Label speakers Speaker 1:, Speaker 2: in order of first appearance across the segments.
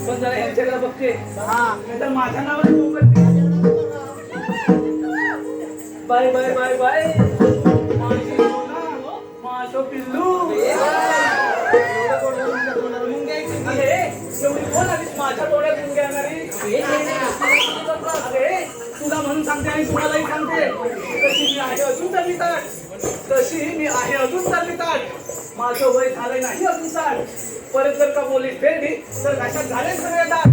Speaker 1: पण जरा यांच्याकडे बघते नाहीतर माझ्या नावाने तू बाय बाय बाय बाय. माझी पिल्लू माझ्या डोळ्यात मुंग्या आणि तुम्हालाही सांगते. तशी मी आहे अजून चालली ताट. तशी मी आहे अजून चालली ताट. माझं वय झालंय नाही अजून साठ. परत जर का पोलीस फेरली तर कशात झाले सगळे ताट?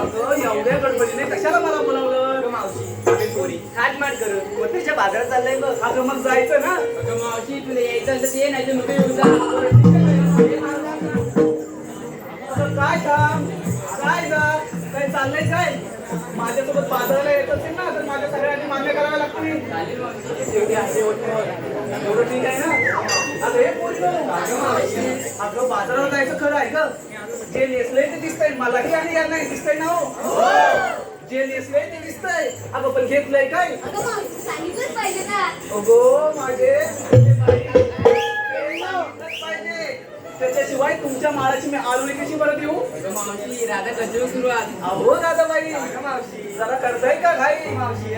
Speaker 1: अगं एवढ्या गडबडीने कशाला मला बोलावलं?
Speaker 2: पोरी थाटमाट करत मोठ्याच्या बाजारात चाललंय बघ.
Speaker 1: अगं मग जायचं ना?
Speaker 2: अगं मावशी तुला यायचं तर ये नाही तर येऊ जा.
Speaker 1: चाललंय काय? माझ्यासोबत बाजाराला येत असेल ना तर माझ्या सगळ्यांनी मान्य आहे होतं. एवढं ठीक आहे ना? अगं हे पोरगं. अगं बाजाराला जायचं खरं आहे का जे नेसलंय ते दिसतंय. मलाही आणि यांनाही दिसतंय ना हो. जे नेसलंय ते दिसतंय. अगं पण घेतलंय काय
Speaker 3: सांगितलंच पाहिजे ना.
Speaker 1: अगो माझे त्याच्याशिवाय तुमच्या माळाची मी आळवणी कशी देऊ
Speaker 2: अगं मावशी राधा कधी सुरुवात
Speaker 1: अहो दादाबाई
Speaker 2: मावशी.
Speaker 1: जरा करताय का घाई?
Speaker 2: मावशी.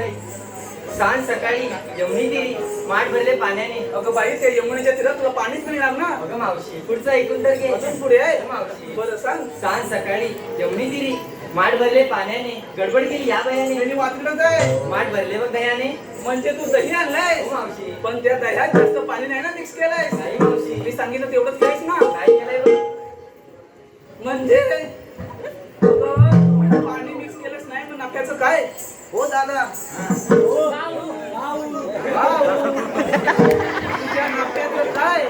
Speaker 2: सांज सकाळी यमुनी देवी माठ भरले पाण्याने.
Speaker 1: अगं बाई ते यमुनेच्या तीरात तुला पाणीच मिळणार ना
Speaker 2: अगं मावशी पुढचं ऐकून तर घे.
Speaker 1: पुढे आहे?
Speaker 2: मावशी.
Speaker 1: बरं सांग.
Speaker 2: सांज सकाळी यमुनी दिरी माठ भरले पाण्याने. गडबड केली या बयाने.
Speaker 1: त्यांनी वाचलंच आहे.
Speaker 2: माठ भरले बघ दह्याने.
Speaker 1: म्हणजे तू दही आणलाय
Speaker 2: हो मावशी.
Speaker 1: पण त्या दह्यात जास्त पाणी नाही ना मिक्स केलंय
Speaker 2: नाही मावशी.
Speaker 1: मी सांगितलं तेवढंच काहीच ना.
Speaker 2: काय केलंय बघ.
Speaker 1: म्हणजे? पाणी मिक्स केलंच नाही मग नफ्याचं काय? हो दादा. हो. भाऊ. तुझ्या नफ्याचं काय?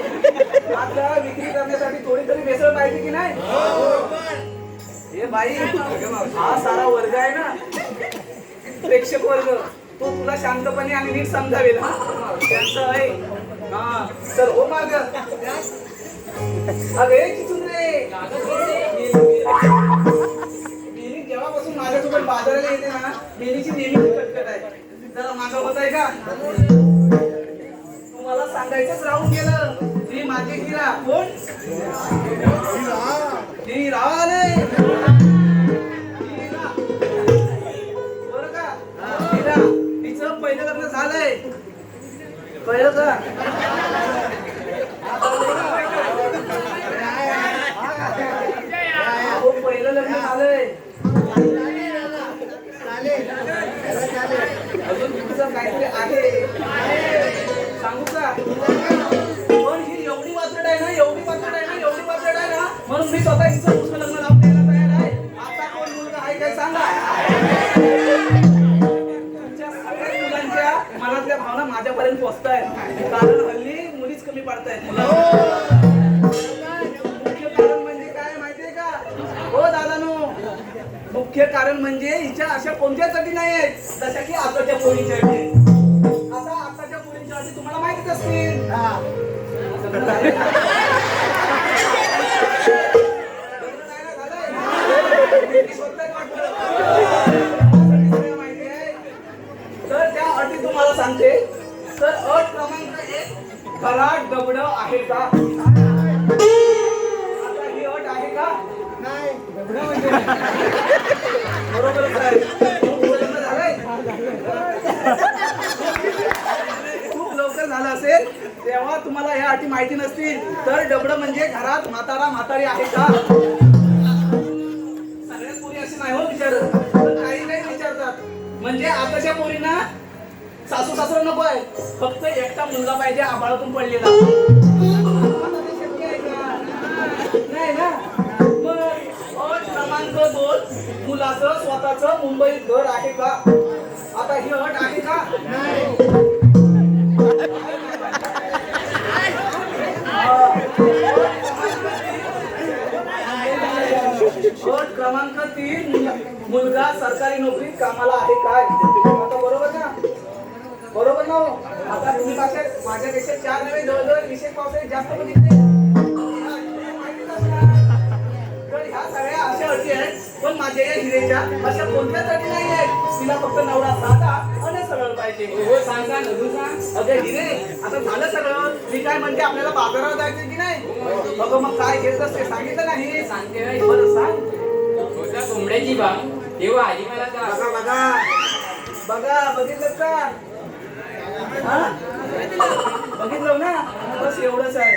Speaker 1: आता विक्री करण्यासाठी थोडी तरी भेसळ पाहिजे की नाही? हे बाई हा सारा वर्ग आहे ना. प्रेक्षक वर्ग. तो तुला शांतपणे आणि नीट समजावेल. हा त्यांचं आहे. हा चल हो माग अगे चिचुंद्रे बेली जेव्हापासून माझ्यासोबत बाजाराला येते ना? बेलीची नेहमीची कटकट आहे. जरा माझा होत आहे का? तुम्हाला सांगायचंच राहून गेलं. ती माझी हिरा कोण? म्हणून मी स्वतः हिचं दुसरं लग्न लावून द्यायला तयार आहे. आता कोण मुलगा आहे काय सांगा. तुमच्या सगळ्या मुलांच्या मनातल्या भावना माझ्यापर्यंत पोहोचतायत कारण हल्ली मुलीच कमी मुलांना मुख्य कारण म्हणजे काय माहितीये का? हो दादानो. मुख्य कारण म्हणजे हिच्या अशा कोणत्याच अटी नाही आहेत जशा की आताच्या आहेत. आता आताच्या पोरींच्या अटी तुम्हाला माहितीच असतील. तर अट क्रमांक एक घरात डबड आहे का? आता ही अट आहे झालंय? खूप लवकर झालं असेल. तेव्हा तुम्हाला ह्या अटी माहिती नसतील. तर डबड म्हणजे घरात म्हातारा म्हातारी आहे का? सगळ्यात पोरी अशी नाही हो विचारत काही काही विचारतात. म्हणजे आताच्या पोरींना सासू सासरा नको आहे फक्त एकटा मुलगा पाहिजे आबाळातून पडलेला. नाही ना? मग अट क्रमांक दोन मुलाचं स्वतःचं मुंबईत घर आहे का? आता ही अट आहे का? अट क्रमांक तीन मुलगा सरकारी नोकरीत कामाला आहे काय बरोबर ना हो? आता तुम्ही माझ्या माझ्यापेक्षा चार नव्हे जवळजवळ विशेष पावसाळ्यात जास्त बघितले तर ह्या सगळ्या अशा अटी आहेत पण माझ्या या हिरेच्या अशा कोणत्याच अटी नाही आहेत. तिला फक्त नवरा साधा आणि सरळ पाहिजे.
Speaker 2: हो सांग सांग अजून सांग.
Speaker 1: अगं हिरे आता झालं सगळं. मी काय म्हणते आपल्याला बाजारात जायचं की नाही? अगं मग काय घेतलं ते सांगितलं नाही.
Speaker 2: सांगते.
Speaker 1: बरं सांग.
Speaker 2: कोंबड्याची तेव्हा मला
Speaker 1: बघा बघा. बघा बघितलं का? बघितलं ना? बस एवढंच आहे.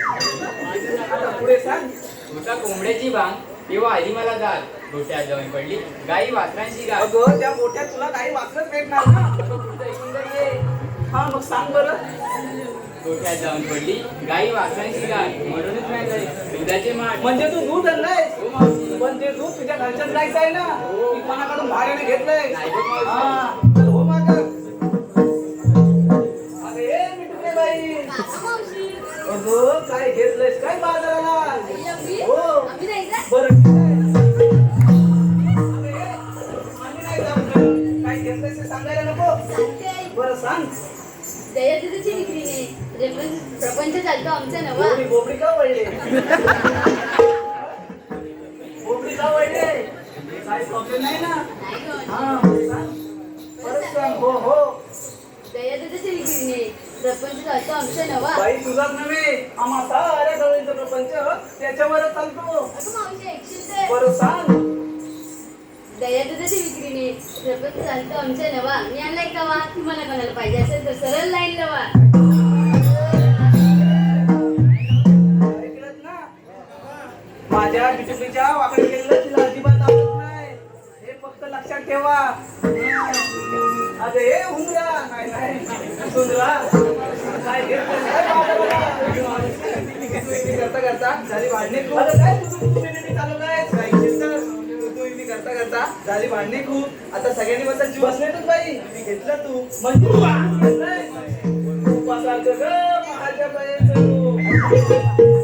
Speaker 1: आता पुढे सांग.
Speaker 2: होता कोंबड्याची बाग तेव्हा आली मला गाल गोट्यात जाऊन पडली. गाई वासरांची गाल
Speaker 1: अगं त्या मोठ्या तुला काही वाचलंच भेटणार ना. हा मग सांग बरं.
Speaker 2: गोठ्यात जाऊन पडली. गाई वासरांची गाय. म्हणूनच नाही जाई दुधाचे माठ.
Speaker 1: म्हणजे तू दूध आणलंय. पण ते दूध तुझ्या घरच्याच गायचं आहे ना? कोणाकडून भाड्याने घेतलंय
Speaker 2: मावशी
Speaker 1: अगं काय घेतलंयस काय बाजाराला
Speaker 3: आई आम्ही
Speaker 1: हो.
Speaker 3: आम्ही नाही जात.
Speaker 1: बरं ठीक आहे. अरे, आम्ही नाही जात गं. काय घेतलंयस ते सांगायला नको
Speaker 3: सांगते आई.
Speaker 1: बरं सांग
Speaker 3: दयादिदीची विक्रीने रेफरन्स प्रपंच चालतो आमचा नवा
Speaker 1: बोबडी बोबडी का वळले बोबडी का वळले काय प्रॉब्लेम नाही ना
Speaker 3: नाही गं.
Speaker 1: हा सांग. परत सांग हो हो
Speaker 3: विक्रीने प्रपंच आमचा नवा
Speaker 1: बाई तुझाच नव्हे. आम्हा साऱ्या गवळींचा प्रपंच. त्याच्यावरच चालतो.
Speaker 3: अगं मावशी ऐकशील तर
Speaker 1: बरं सांग.
Speaker 3: दयादिदीची विक्रीने प्रपंच चालतो आमचा नवा. मी आणलाय कवा तुम्हाला कोणाला पाहिजे असेल तर सरळ लाईन लावा.
Speaker 1: ऐकलंत ना? माझ्या बिटुकीच्या वाकडे केलेलं तिला अजिबात आवडत नाही. हे फक्त लक्षात ठेवा. अगं हे हुंदरा नाही नाही. सुंदरा काय करता करता. झाली भांडणे खूप. काय चालू काय तू करता करता. झाली भांडणे खूप. आता सगळ्यांनी बसायची बसले तू बाई. मी घेतलं तू. म्हणजे तू ग बाईचं